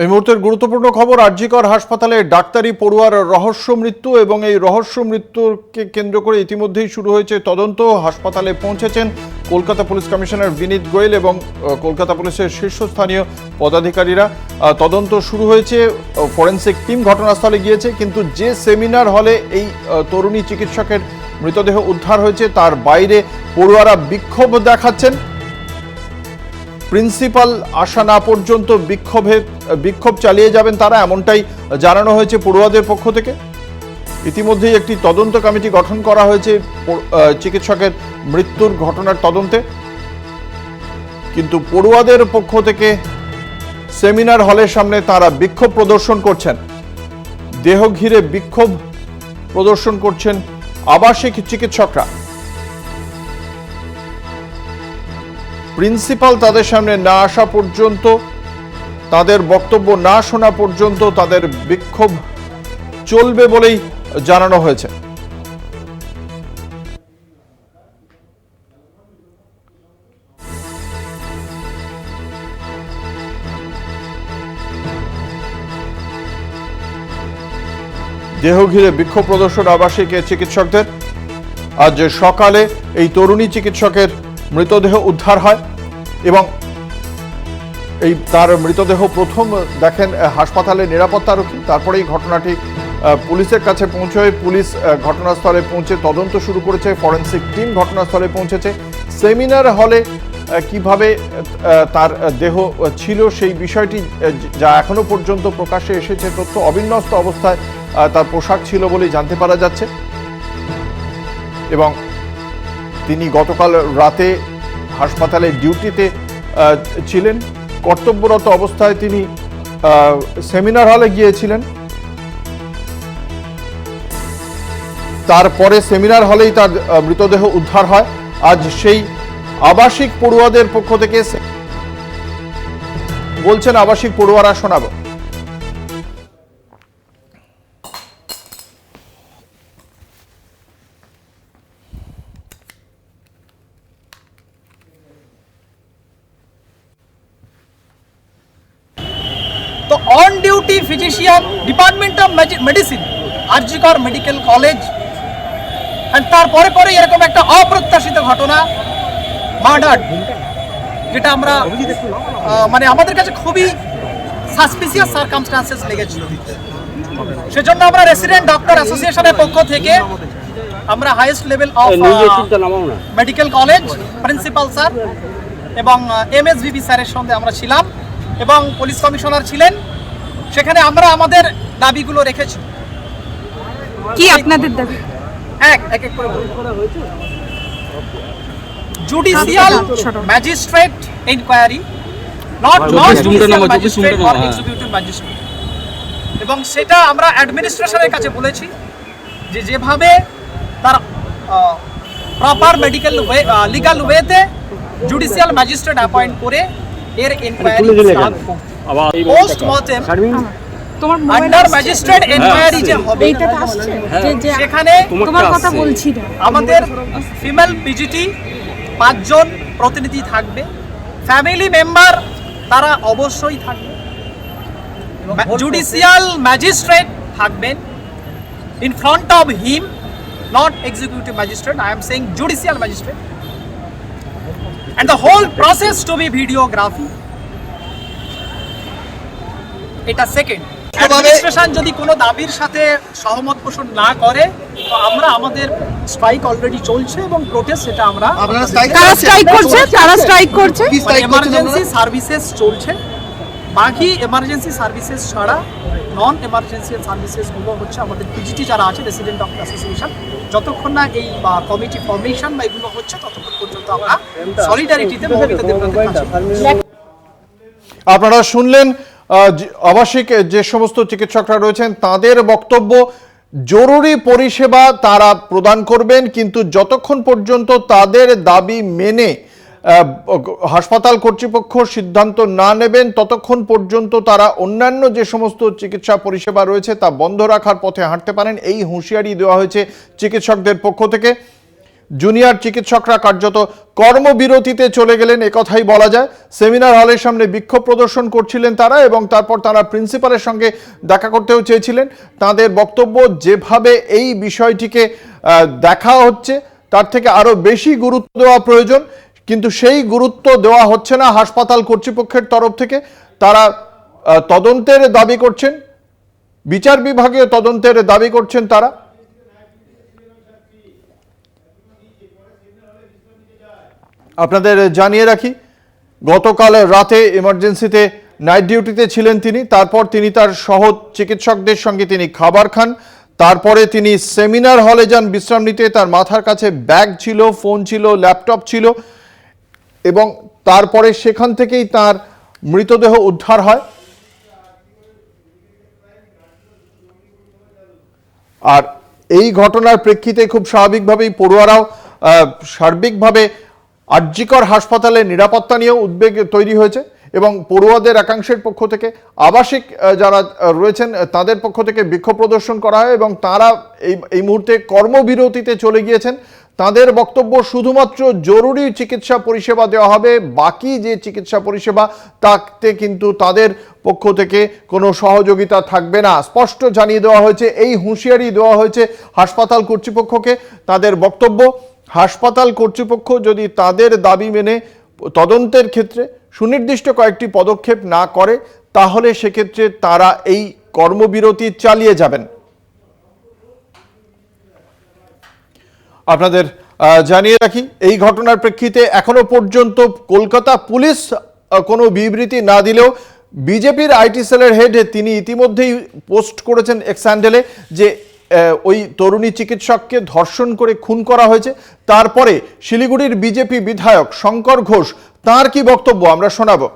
এই মুহূর্তের গুরুত্বপূর্ণ খবর, আরজিকর হাসপাতালে ডাক্তারি পড়ুয়ার রহস্য মৃত্যু এবং এই রহস্য মৃত্যুকে কেন্দ্র করে ইতিমধ্যেই শুরু হয়েছে তদন্ত। হাসপাতালে পৌঁছেছেন কলকাতা পুলিশ কমিশনার বিনীত গোয়েল এবং কলকাতা পুলিশের শীর্ষস্থানীয় পদাধিকারীরা। তদন্ত শুরু হয়েছে ফরেন্সিক টিম ঘটনাস্থলে গিয়েছে, কিন্তু যে সেমিনার হলে এই তরুণী চিকিৎসকের মৃতদেহ উদ্ধার হয়েছে, তার বাইরে পড়ুয়ারা বিক্ষোভ দেখাচ্ছেন। প্রিন্সিপাল আসা না পর্যন্ত বিক্ষোভে, বিক্ষোভ চালিয়ে যাবেন তারা, এমনটাই জানানো হয়েছে পড়ুয়াদের পক্ষ থেকে। ইতিমধ্যেই একটি তদন্ত কমিটি গঠন করা হয়েছে চিকিৎসকের মৃত্যুর ঘটনার তদন্তে। কিন্তু পড়ুয়াদের পক্ষ থেকে সেমিনার হলের সামনে তারা বিক্ষোভ প্রদর্শন করছেন। দেহ ঘিরে বিক্ষোভ প্রদর্শন করছেন আবাসিক চিকিৎসকরা। প্রিন্সিপাল তাদের সামনে না আসা পর্যন্ত, তাদের বক্তব্য না শোনা পর্যন্ত তাদের বিক্ষোভ চলবে বলেই জানানো হয়েছে। দেহ ঘিরে বিক্ষোভ প্রদর্শন আবাসিক চিকিৎসকদের। আজ সকালে এই তরুণী চিকিৎসকের মৃতদেহ উদ্ধার হয় এবং এই তার মৃতদেহ প্রথম দেখেন হাসপাতালে নিরাপত্তারক্ষী এই ঘটনাটি পুলিশের কাছে পৌঁছয়। পুলিশ ঘটনাস্থলে পৌঁছে তদন্ত শুরু করেছে। ফরেন্সিক টিম ঘটনাস্থলে পৌঁছেছে। সেমিনার হলে কীভাবে তার দেহ ছিল সেই বিষয়টি যা এখনও পর্যন্ত প্রকাশ্যে এসেছে। তথ্য অবিন্যস্ত অবস্থায় তার পোশাক ছিল বলেই জানতে পারা যাচ্ছে। এবং তিনি গতকাল রাতে হাসপাতালে ডিউটিতে ছিলেন। কর্তব্যরত অবস্থায় তিনি সেমিনার হলে গিয়েছিলেন। তারপরে সেমিনার হলেই তার মৃতদেহ উদ্ধার হয়। আজ সেই আবাসিক পড়ুয়াদের পক্ষ থেকে বলছেন আবাসিক পড়ুয়ারা শোনাবো। তো on duty physician department of medicine RG Kar medical college and তারপরে পরে এরকম একটা অপ্রত্যাশিত ঘটনা মার্ডার যেটা আমরা মানে আমাদের কাছে খুবই সাসপিসিয়াস সার্কামস্টান্সেস লেগেছিল। সেজন্য আমরা রেসিডেন্ট ডক্টর অ্যাসোসিয়েশনের পক্ষ থেকে আমরা highest level of medical college principal sir এবং এম এস এমএসভিপি স্যারের সঙ্গে আমরা ছিলাম। এবং পুলিশ কমিশনার ছিলেন। সেখানে আমরা আমাদের দাবিগুলো রেখেছি। কি আপনাদের দাবি? এক এক এক করে judicial magistrate inquiry not not judicial magistrate or executive magistrate এবং সেটা আমরা অ্যাডমিনিস্ট্রেশনের কাছে বলেছি যে যেভাবে তার প্রপার মেডিকেল ওয়ে লিগাল ওয়েতে জুডিশিয়াল ম্যাজিস্ট্রেট অ্যাপয়েন্ট করে এর ইনকোয়ারি পোস্ট মর্টেম তোমার আন্ডার ম্যাজিস্ট্রেট ইনকোয়ারি যে হবে এইটাতে আসছে। যে যে সেখানে তোমার কথা বলছি আমাদের ফিমেল পিজিটি পাঁচজন প্রতিনিধি থাকবে। ফ্যামিলি মেম্বার তারা অবশ্যই থাকবে। জুডিশিয়াল ম্যাজিস্ট্রেট থাকবেন। In front of him not executive magistrate I am saying judicial magistrate and the whole process to be videography. এটা সেকেন্ড অ্যাডমিনিস্ট্রেশন যদি কোনো দাবির সাথে সহমত পোষণ না করে তো আমরা আমাদের স্ট্রাইক অলরেডি চলছে এবং প্রোটেস্ট সেটা আমরা আপনারা স্ট্রাইক কারা স্ট্রাইক করছে তারা স্ট্রাইক করছে। ইমার্জেন্সি স্ট্রাইক এমার্জেন্সি সার্ভিসেস চলছে। বাকি এমার্জেন্সি সার্ভিসেস ছাড়া নন এমার্জেন্সি সার্ভিসেসগুলো হচ্ছে আমাদের পিজিটি যারা আছে রেসিডেন্ট ডক্টর অ্যাসোসিয়েশন যতক্ষণ না এই কমিটি ফর্মেশন বা এগুলো হচ্ছে, ততক্ষণ পর্যন্ত আমরা সলিডারিটিতে আপনারা শুনলেন আবাসিক যে সমস্ত চিকিৎসকরা রয়েছেন, তাদের বক্তব্য, জরুরি পরিষেবা তারা প্রদান করবেন, কিন্তু যতক্ষণ পর্যন্ত তাদের দাবি মেনে হাসপাতাল কর্তৃপক্ষ সিদ্ধান্ত না নেবেন, ততক্ষণ পর্যন্ত তারা অন্যান্য যে সমস্ত চিকিৎসা পরিষেবা রয়েছে তা বন্ধ রাখার পথে হাঁটতে পারেন। এই হুঁশিয়ারি দেওয়া হয়েছে চিকিৎসকদের পক্ষ থেকে। জুনিয়র চিকিৎসকরা কার্যত কর্মবিরতিতে চলে গেলেন একথাই বলা যায়। সেমিনার হলের সামনে বিক্ষোভ প্রদর্শন করছিলেন তারা এবং তারপর তারা প্রিন্সিপালের সঙ্গে দেখা করতেও চেয়েছিলেন। তাদের বক্তব্য যেভাবে এই বিষয়টিকে দেখা হচ্ছে, তার থেকে আরও বেশি গুরুত্ব দেওয়া প্রয়োজন। কিন্তু সেই গুরুত্ব দেওয়া হচ্ছে না হাসপাতাল কর্তৃপক্ষের তরফ থেকে। তারা তদন্তের দাবি করছেন, বিচার বিভাগীয় তদন্তের দাবি করছেন তারা। আপনাদের জানিয়ে রাখি, গতকাল রাতে এমার্জেন্সিতে নাইট ডিউটিতে ছিলেন তিনি, তারপর তিনি তার সহ চিকিৎসকদের সঙ্গে তিনি খাবার খান, তারপরে তিনি সেমিনার হলে যান বিশ্রাম নিতে, তার মাথার কাছে ব্যাগ ছিল ফোন ছিল ল্যাপটপ ছিল। এবং তারপরে সেখান থেকেই তার মৃতদেহ উদ্ধার হয়। আর এই ঘটনার প্রেক্ষিতে খুব স্বাভাবিকভাবেই পড়ুয়ারাও সার্বিকভাবে আর্যিকর হাসপাতালে নিরাপত্তা নিয়েও উদ্বেগ তৈরি হয়েছে এবং পড়ুয়াদের একাংশের পক্ষ থেকে, আবাসিক যারা রয়েছেন তাদের পক্ষ থেকে বিক্ষোভ প্রদর্শন করা হয় এবং তারা এই এই মুহূর্তে কর্মবিরতিতে চলে গিয়েছেন। তাদের বক্তব্য শুধুমাত্র জরুরি চিকিৎসা পরিষেবা দেওয়া হবে, বাকি যে চিকিৎসা পরিষেবা, তাতে কিন্তু তাদের পক্ষ থেকে কোনো সহযোগিতা থাকবে না। স্পষ্ট জানিয়ে দেওয়া হয়েছে, এই হুঁশিয়ারি দেওয়া হয়েছে হাসপাতাল কর্তৃপক্ষকে। তাদের বক্তব্য, হাসপাতাল কর্তৃপক্ষ যদি তাদের দাবি মেনে তদন্তের ক্ষেত্রে সুনির্দিষ্ট কয়েকটি পদক্ষেপ না করে, তাহলে সেক্ষেত্রে তারা এই কর্মবিরতি চালিয়ে যাবেন। আপনাদের জানিয়ে রাখি, এই ঘটনার প্রেক্ষিতে এখনও পর্যন্ত কলকাতা পুলিশ কোনো বিবৃতি না দিলেও বিজেপির আইটি সেলের হেড তিনি ইতিমধ্যেই পোস্ট করেছেন এক্স হ্যান্ডেলে যে ওই তরুণী চিকিৎসককে ধর্ষণ করে খুন করা হয়েছে। তারপরে শিলিগুড়ির বিজেপি বিধায়ক শঙ্কর ঘোষ, তার কি বক্তব্য? আমরা শোনাবো।